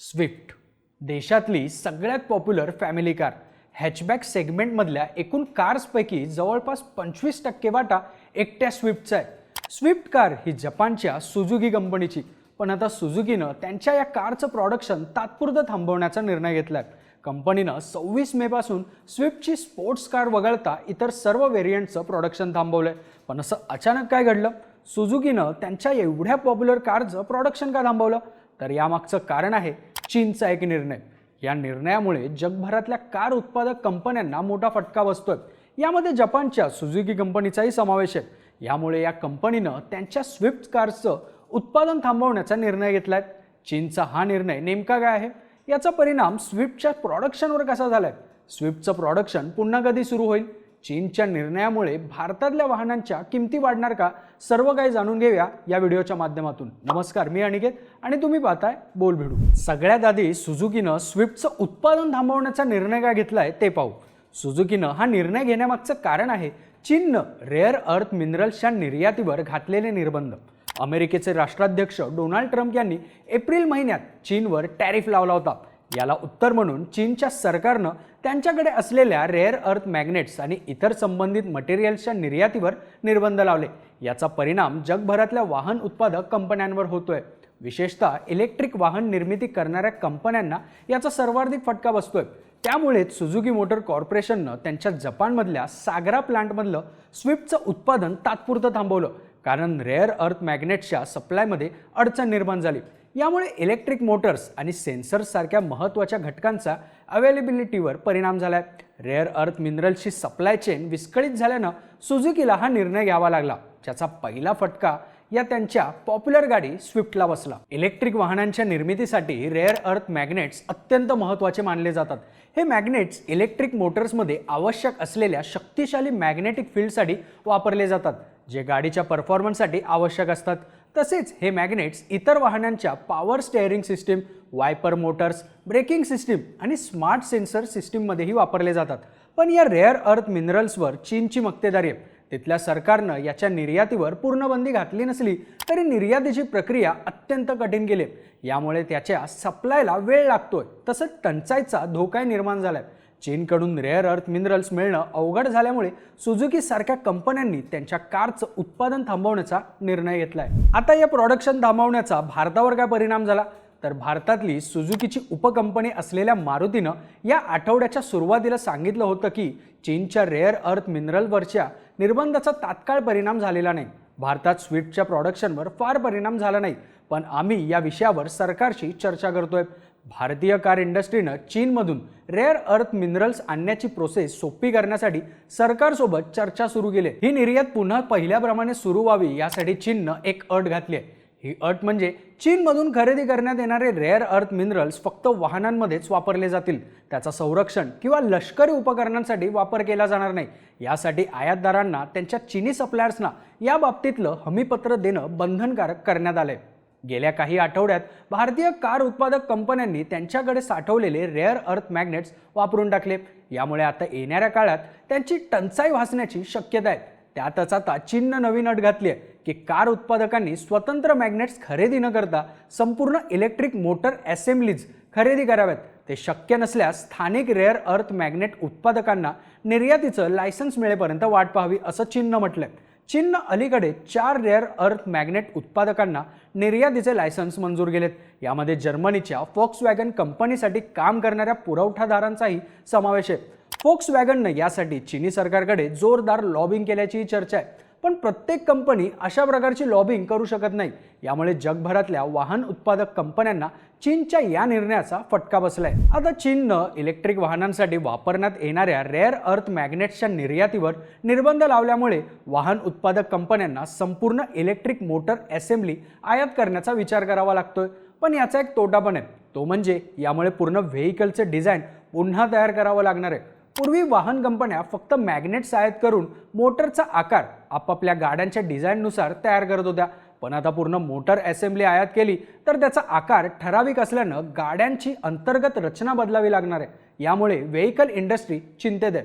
Swift देशातली सगळ्यात popular family car hatchback सेगमेंटमधल्या एकूण कार्सपैकी जवळपास पंचवीस टक्के वाटा एकट्या स्विफ्टचा आहे. स्विफ्ट कार ही जपानच्या सुझुकी कंपनीची पण आता सुझुकीनं त्यांच्या या कारचं प्रोडक्शन तात्पुरतं थांबवण्याचा निर्णय घेतला आहे कंपनीनं सव्वीस मेपासून स्विफ्टची स्पोर्ट्स कार वगळता इतर सर्व व्हेरियंटचं प्रोडक्शन आहे पण असं अचानक काय घडलं? सुझुकीनं त्यांच्या एवढ्या पॉप्युलर कारचं प्रोडक्शन का थांबवलं? तर यामागचं कारण आहे चीनचा एक निर्णय. या निर्णयामुळे जगभरातल्या कार उत्पादक कंपन्यांना मोठा फटका बसतोय. यामध्ये जपानच्या सुझुकी कंपनीचाही समावेश आहे. यामुळे या कंपनीनं त्यांच्या स्विफ्ट कार्सचं उत्पादन थांबवण्याचा निर्णय घेतलाय. चीनचा हा निर्णय नेमका काय आहे? याचा परिणाम स्विफ्टच्या प्रॉडक्शनवर कसा झालाय? स्विफ्टचं प्रॉडक्शन पुन्हा कधी सुरू होईल? चीनच्या निर्णयामुळे भारतातल्या वाहनांच्या किमती वाढणार का? सर्व काही जाणून घेऊया या व्हिडिओच्या माध्यमातून. नमस्कार मी अनिकेत आणि तुम्ही पाहताय बोल भिडू. सगळ्यात आधी सुझुकीनं स्विफ्टचं उत्पादन थांबवण्याचा निर्णय काय घेतलाय ते पाहू. सुझुकीनं हा निर्णय घेण्यामागचं कारण आहे चीननं रेअर अर्थ मिनरल्सच्या निर्यातीवर घातलेले निर्बंध. अमेरिकेचे राष्ट्राध्यक्ष डोनाल्ड ट्रम्प यांनी एप्रिल महिन्यात चीनवर टॅरिफ लावला होता. याला उत्तर म्हणून चीनच्या सरकारनं त्यांच्याकडे असलेल्या रेअर अर्थ मॅग्नेट्स आणि इतर संबंधित मटेरियल्सच्या निर्यातीवर निर्बंध लावले. याचा परिणाम जगभरातल्या वाहन उत्पादक कंपन्यांवर होतोय. विशेषतः इलेक्ट्रिक वाहन निर्मिती करणाऱ्या कंपन्यांना याचा सर्वाधिक फटका बसतोय. त्यामुळेच सुझुकी मोटर कॉर्पोरेशननं त्यांच्या जपानमधल्या सागरा प्लांटमधलं स्विफ्टचं उत्पादन तात्पुरतं थांबवलं. कारण रेअर अर्थ मॅग्नेट्सच्या सप्लायमध्ये अडचण निर्माण झाली. यामुळे इलेक्ट्रिक मोटर्स आणि सेन्सर्ससारख्या महत्त्वाच्या घटकांचा अवेलेबिलिटीवर परिणाम झाला आहे रेअर अर्थ मिनरल्सची सप्लाय चेन विस्कळीत झाल्यानं सुझुकीला हा निर्णय घ्यावा लागला. ज्याचा पहिला फटका या त्यांच्या पॉप्युलर गाडी स्विफ्टला बसला. इलेक्ट्रिक वाहनांच्या निर्मितीसाठी रेअर अर्थ मॅग्नेट्स अत्यंत महत्त्वाचे मानले जातात. हे मॅग्नेट्स इलेक्ट्रिक मोटर्समध्ये आवश्यक असलेल्या शक्तिशाली मॅग्नेटिक फील्डसाठी वापरले जातात जे गाडीच्या परफॉर्मन्ससाठी आवश्यक असतात. तसेच हे मॅग्नेट्स इतर वाहनांच्या power steering system wiper motors braking system आणि स्मार्ट सेन्सर सिस्टीममध्येही वापरले जातात. पण या रेअर अर्थ मिनरल्सवर चीनची मक्तेदारी आहे. तिथल्या सरकारनं याच्या निर्यातीवर पूर्ण बंदी घातली नसली तरी निर्यातीची प्रक्रिया अत्यंत कठीण केली यामुळे त्याच्या सप्लायला वेळ लागतोय. तसंच टंचाईचा धोकाही निर्माण झालाय. चीनकडून रेअर अर्थ मिनरल्स मिळणं अवघड झाल्यामुळे सुझुकी सारख्या कंपन्यांनी त्यांच्या कारचं उत्पादन थांबवण्याचा निर्णय घेतलाय. आता या प्रोडक्शन थांबवण्याचा भारतावर काय परिणाम झाला? तर भारतातली सुझुकीची उपकंपनी असलेल्या मारुतीनं या आठवड्याच्या सुरुवातीला सांगितलं होतं की चीनच्या रेअर अर्थ मिनरलवरच्या निर्बंधाचा तात्काळ परिणाम झालेला नाही. भारतात स्वीटच्या प्रॉडक्शनवर फार परिणाम झाला नाही. पण आम्ही या विषयावर सरकारशी चर्चा करतोय. भारतीय कार इंडस्ट्रीनं चीनमधून रेअर अर्थ मिनरल्स आणण्याची प्रोसेस सोपी करण्यासाठी सरकारसोबत चर्चा सुरू केली. ही निर्यात पुन्हा पहिल्याप्रमाणे सुरू व्हावी यासाठी चीननं एक अट घातली आहे. ही अट म्हणजे चीनमधून खरेदी करण्यात येणारे रेअर अर्थ मिनरल्स फक्त वाहनांमध्येच वापरले जातील. त्याचा संरक्षण किंवा लष्करी उपकरणांसाठी वापर केला जाणार नाही. यासाठी आयातदारांना त्यांच्या चिनी सप्लायर्सना या बाबतीतलं हमीपत्र देणं बंधनकारक करण्यात आलं आहे गेल्या काही आठवड्यात भारतीय कार उत्पादक कंपन्यांनी त्यांच्याकडे साठवलेले रेअर अर्थ मॅग्नेट्स वापरून टाकले. यामुळे आता येणाऱ्या काळात त्यांची टंचाई भासण्याची शक्यता आहे. त्यातच आता चीननं नवीन अट घातली आहे की कार उत्पादकांनी स्वतंत्र मॅग्नेट्स खरेदी न करता संपूर्ण इलेक्ट्रिक मोटर असेंब्लीज खरेदी कराव्यात. ते शक्य नसल्यास स्थानिक रेअर अर्थ मॅग्नेट उत्पादकांना निर्यातीचं लायसन्स मिळेपर्यंत वाट पाहावी असं चीननं आहे चीननं अलीकडे चार रेअर अर्थ मॅग्नेट उत्पादकांना निर्यातीचे लायसन्स मंजूर केलेत. यामध्ये जर्मनीच्या फोक्स वॅगन कंपनीसाठी काम करणाऱ्या पुरवठादारांचाही समावेश आहे. फोक्स वॅगननं यासाठी चीनी सरकारकडे जोरदार लॉबिंग केल्याची चर्चा आहे. पण प्रत्येक कंपनी अशा प्रकारची लॉबिंग करू शकत नाही. यामुळे जगभरातल्या वाहन उत्पादक कंपन्यांना चीनच्या या निर्णयाचा फटका बसलाय. आता चीननं इलेक्ट्रिक वाहनांसाठी वापरण्यात येणाऱ्या रेअर अर्थ मॅग्नेट्सच्या निर्यातीवर निर्बंध लावल्यामुळे वाहन उत्पादक कंपन्यांना संपूर्ण इलेक्ट्रिक मोटर असेंब्ली आयात करण्याचा विचार करावा लागतोय. पण याचा एक तोटा पण आहे. तो म्हणजे यामुळे पूर्ण व्हेकलचे डिझाईन पुन्हा तयार करावं लागणार आहे. पूर्वी वाहन कंपन्या फक्त मॅग्नेट्स आयात करून मोटरचा आकार आपापल्या गाड्यांच्या डिझाईननुसार तयार करत होत्या. पण आता पूर्ण मोटर असेंब्ली आयात केली तर त्याचा आकार ठराविक असल्यानं गाड्यांची अंतर्गत रचना बदलावी लागणार आहे. यामुळे व्हेकल इंडस्ट्री चिंतेत आहे.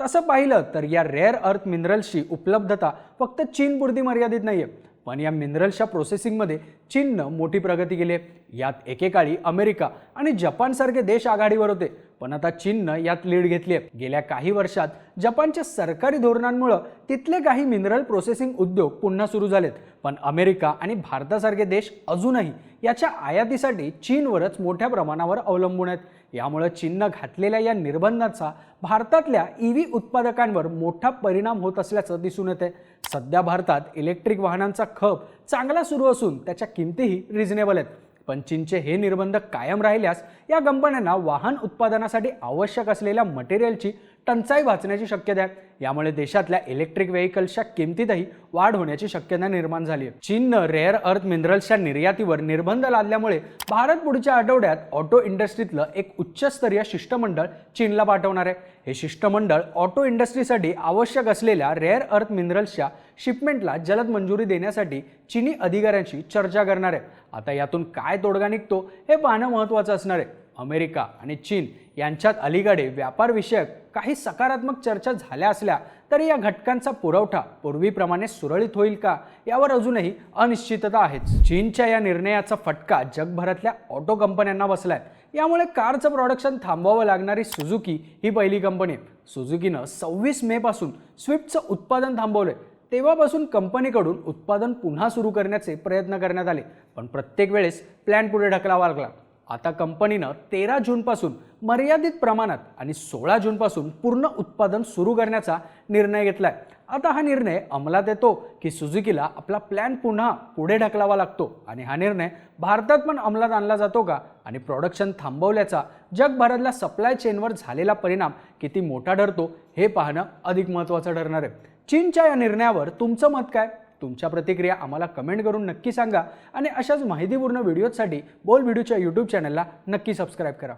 तसं पाहिलं तर या रेअर अर्थ मिनरल्सची उपलब्धता फक्त चीनपुरती मर्यादित नाही आहे पण या मिनरल्सच्या प्रोसेसिंगमध्ये चीननं मोठी प्रगती केली आहे. यात एकेकाळी अमेरिका आणि जपानसारखे देश आघाडीवर होते. पण आता चीननं यात लीड घेतली आहे. गेल्या काही वर्षात जपानच्या सरकारी धोरणांमुळे तिथले काही मिनरल प्रोसेसिंग उद्योग पुन्हा सुरू झालेत. पण अमेरिका आणि भारतासारखे देश अजूनही याच्या आयातीसाठी चीनवरच मोठ्या प्रमाणावर अवलंबून आहेत. यामुळे चीननं घातलेल्या या निर्बंधांचा भारतातल्या ई व्ही उत्पादकांवर मोठा परिणाम होत असल्याचं दिसून येते सध्या भारतात इलेक्ट्रिक वाहनांचा खप चांगला सुरू असून त्याच्या किमतीही रिझनेबल आहेत. पण चीनचे हे निर्बंध कायम राहिल्यास या कंपन्यांना वाहन उत्पादनासाठी आवश्यक असलेल्या मटेरियलची टंचाई वाचण्याची शक्यता आहे. यामुळे देशातल्या इलेक्ट्रिक व्हेकल्सच्या किमतीतही वाढ होण्याची शक्यता निर्माण झाली आहे. चीननं रेअर अर्थ मिनरल्सच्या निर्यातीवर निर्बंध लादल्यामुळे भारत पुढच्या आठवड्यात ऑटो इंडस्ट्रीतलं एक उच्चस्तरीय शिष्टमंडळ चीनला पाठवणार आहे. हे शिष्टमंडळ ऑटो इंडस्ट्रीसाठी आवश्यक असलेल्या रेअर अर्थ मिनरल्सच्या शिपमेंटला जलद मंजुरी देण्यासाठी चीनी अधिकाऱ्यांशी चर्चा करणार आहे. आता यातून काय तोडगा निघतो हे पाहणं महत्त्वाचं असणार आहे. अमेरिका आणि चीन यांच्यात अलीकडे व्यापारविषयक काही सकारात्मक चर्चा झाल्या असल्या तरी या घटकांचा पुरवठा पूर्वीप्रमाणे सुरळीत होईल का यावर अजूनही अनिश्चितता आहेच. चीनच्या या निर्णयाचा फटका जगभरातल्या ऑटो कंपन्यांना बसलाय. यामुळे कारचं प्रोडक्शन थांबवावं लागणारी सुझुकी ही पहिली कंपनी आहे. सुझुकीनं सव्वीस मे पासून स्विफ्टचं उत्पादन थांबवलंय. तेव्हापासून कंपनीकडून उत्पादन पुन्हा सुरू करण्याचे प्रयत्न करण्यात आले. पण प्रत्येक वेळेस प्लॅन पुढे ढकलावा लागला. आता कंपनीनं तेरा जूनपासून मर्यादित प्रमाणात आणि सोळा जूनपासून पूर्ण उत्पादन सुरू करण्याचा निर्णय घेतलाय. आता हा निर्णय अंमलात येतो की सुझुकीला आपला प्लॅन पुन्हा पुढे ढकलावा लागतो आणि हा निर्णय भारतात पण अंमलात आणला जातो का आणि प्रोडक्शन थांबवल्याचा जगभरातल्या सप्लाय चेनवर झालेला परिणाम किती मोठा ठरतो हे पाहणं अधिक महत्त्वाचं ठरणार आहे. चीनच्या या निर्णयावर तुमचं मत काय? तुमच्या प्रतिक्रिया आम्हाला कमेंट करून नक्की सांगा आणि अशाच माहितीपूर्ण व्हिडिओजसाठी बोल व्हिडिओच्या यूट्यूब चॅनलला नक्की सबस्क्राईब करा.